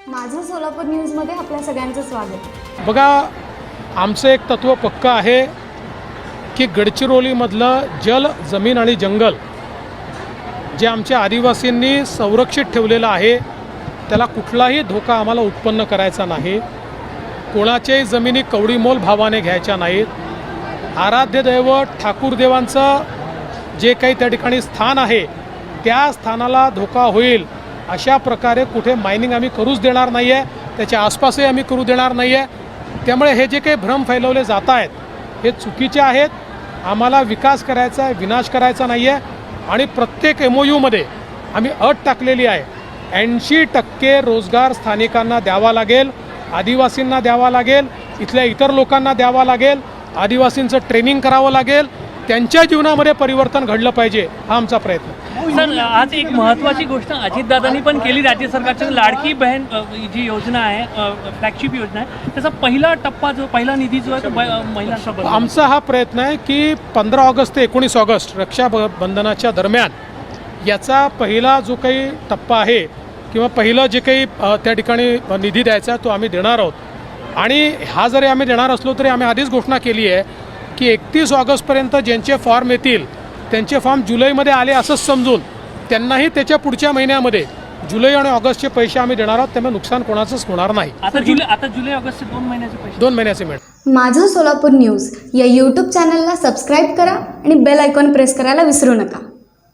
सोलापूर न्यूजमध्ये आपल्या सगळ्यांचं स्वागत. बघा आमचं एक तत्त्व पक्क आहे की गडचिरोलीमधलं जल जमीन आणि जंगल जे आमच्या आदिवासींनी संरक्षित ठेवलेलं आहे त्याला कुठलाही धोका आम्हाला उत्पन्न करायचा नाही. कोणाच्याही जमिनी कवडीमोल भावाने घ्यायच्या नाहीत. आराध्य दैवत ठाकूर देवांचं जे काही त्या ठिकाणी स्थान आहे त्या स्थानाला धोका होईल अशा प्रकारे कुठे मायनिंग आम्ही करूच देणार नाही आहे त्याच्या आसपासही आम्ही करू देणार नाही आहे त्यामुळे हे जे काही भ्रम फैलवले जात आहेत हे चुकीचे आहेत. आम्हाला विकास करायचा आहे विनाश करायचा नाही आहे आणि प्रत्येक एम ओ यूमध्ये आम्ही अट टाकलेली आहे. ऐंशी टक्के रोजगार स्थानिकांना द्यावा लागेल आदिवासींना द्यावा लागेल इथल्या इतर लोकांना द्यावा लागेल आदिवासींचं ट्रेनिंग करावं लागेल त्यांच्या जीवनामध्ये परिवर्तन घडलं पाहिजे हा आमचा प्रयत्न. सर आज एक महत्वाची गोष्ट अजितदादांनी पण केली राज्य सरकारची लाडकी बहीण अ, जी योजना आहे फ्लॅगशिप योजना आहे त्याचा पहिला टप्पा जो पहिला निधी जो आहे तो बनतो. आमचा हा प्रयत्न आहे की पंधरा ऑगस्ट ते एकोणीस ऑगस्ट रक्षाबंधनाच्या दरम्यान याचा पहिला जो काही टप्पा आहे किंवा पहिलं जे काही त्या ठिकाणी निधी द्यायचा आहे तो आम्ही देणार आहोत आणि हा जरी आम्ही देणार असलो तरी आम्ही आधीच घोषणा केली आहे की एकतीस ऑगस्टपर्यंत ज्यांचे फॉर्म येतील त्यांचे फॉर्म जुलैमध्ये आले असंच समजून त्यांनाही त्याच्या पुढच्या महिन्यामध्ये जुलै आणि ऑगस्टचे पैसे आम्ही देणार आहोत त्यामुळे नुकसान कोणाचंच होणार नाही. आता जुलै आता जुलै ऑगस्ट दोन महिन्याचे पैसे. दोन महिन्याचे मिळेल. माझं सोलापूर न्यूज या यूट्यूब चॅनलला सबस्क्राईब करा आणि बेल आयकॉन प्रेस करायला विसरू नका.